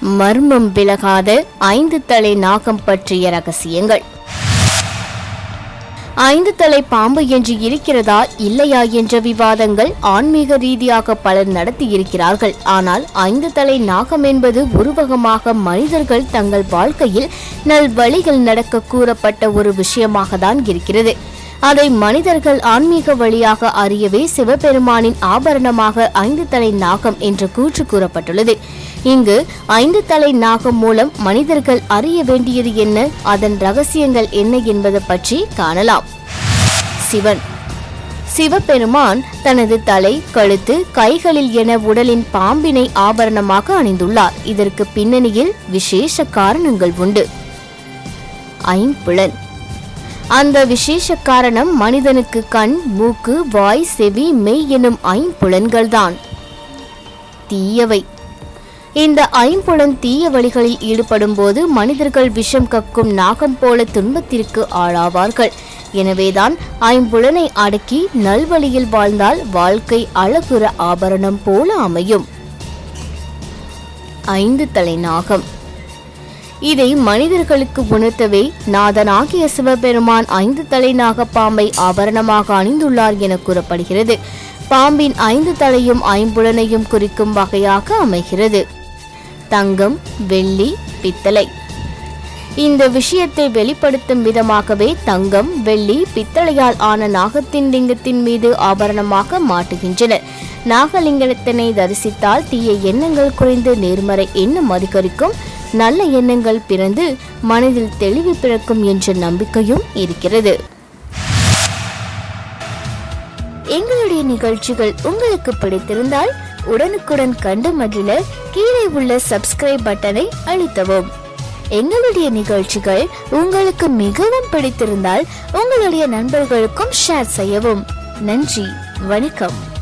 மர்மம் விலகாத ஐந்து தலை நாகம் பற்றிய ரகசியங்கள். ஐந்து தலை பாம்பு என்று இருக்கிறதா இல்லையா என்ற விவாதங்கள் ஆன்மீக ரீதியாக பலர் நடத்தி இருக்கிறார்கள் ஆனால் ஐந்து தலை நாகம் என்பது உருவகமாக மனிதர்கள் தங்கள் வாழ்க்கையில் நல்வழிகள் நடக்க கூறப்பட்ட ஒரு விஷயமாக தான் இருக்கிறது. அதை மனிதர்கள் ஆன்மீக வழியாக அறியவே சிவபெருமானின் ஆபரணமாக ஐந்து தலை நாகம் என்ற கூற்று கூறப்பட்டுள்ளது. இங்கு ஐந்து தலை நாகம் மூலம் மனிதர்கள் அறிய வேண்டியது என்ன அதன் ரகசியங்கள் என்ன என்பது பற்றி காணலாம். சிவன். சிவபெருமான் தனது தலை கழுத்து கைகளில் என உடலின் பாம்பினை ஆபரணமாக அணிந்துள்ளார். இதற்கு பின்னணியில் விசேஷ காரணங்கள் உண்டு. ஐம்புலன் அந்த விசேஷ காரணம் மனிதனுக்கு கண் மூக்கு வாய் செவி மெய் எனும் ஐம்புலன்கள்தான். தீயவை. இந்த ஐம்புலன் தீய வழிகளில் ஈடுபடும் போது மனிதர்கள் விஷம் கக்கும் நாகம் போல துன்பத்திற்கு ஆளாவார்கள். எனவேதான் ஐம்புலனை அடக்கி நல்வழியில் வாழ்ந்தால் வாழ்க்கை அழகுற ஆபரணம் போல அமையும். ஐந்து தலை நாகம். இதை மனிதர்களுக்கு உணர்த்தவே நாதனாகிய சிவபெருமான் ஐந்து தலை நாகப்பாம்பை ஆபரணமாக அணிந்துள்ளார் என கூறப்படுகிறது. பாம்பின் ஐந்து தலையும் ஐம்புலனையும் குறிக்கும் வகையாக அமைகிறது. தங்கம் வெள்ளி பித்தளை. இந்த விஷயத்தை வெளிப்படுத்தும் விதமாகவே தங்கம் வெள்ளி பித்தளையால் ஆன நாகத்தின் லிங்கத்தின் மீது ஆபரணமாக மாட்டுகின்றனர் நாகலிங்கத்தினை தரிசித்தால் தீய எண்ணங்கள் குறைந்து நேர்மறை எண்ணம் அதிகரிக்கும். நல்ல எண்ணங்கள் பிறந்து மனதில் தெளிவு பிறக்கும் என்ற நம்பிக்கையும் இருக்கிறது. எங்களுடைய நிகழ்ச்சிகள் உங்களுக்கு பிடித்திருந்தால் உடனுக்குடன் கண்டு மகிழ கீழே உள்ள சப்ஸ்கிரைப் பட்டனை அழுத்தவும். எங்களுடைய நிகழ்ச்சிகள் உங்களுக்கு மிகவும் பிடித்திருந்தால் உங்களுடைய நண்பர்களுக்கும் ஷேர் செய்யவும். நன்றி வணக்கம்.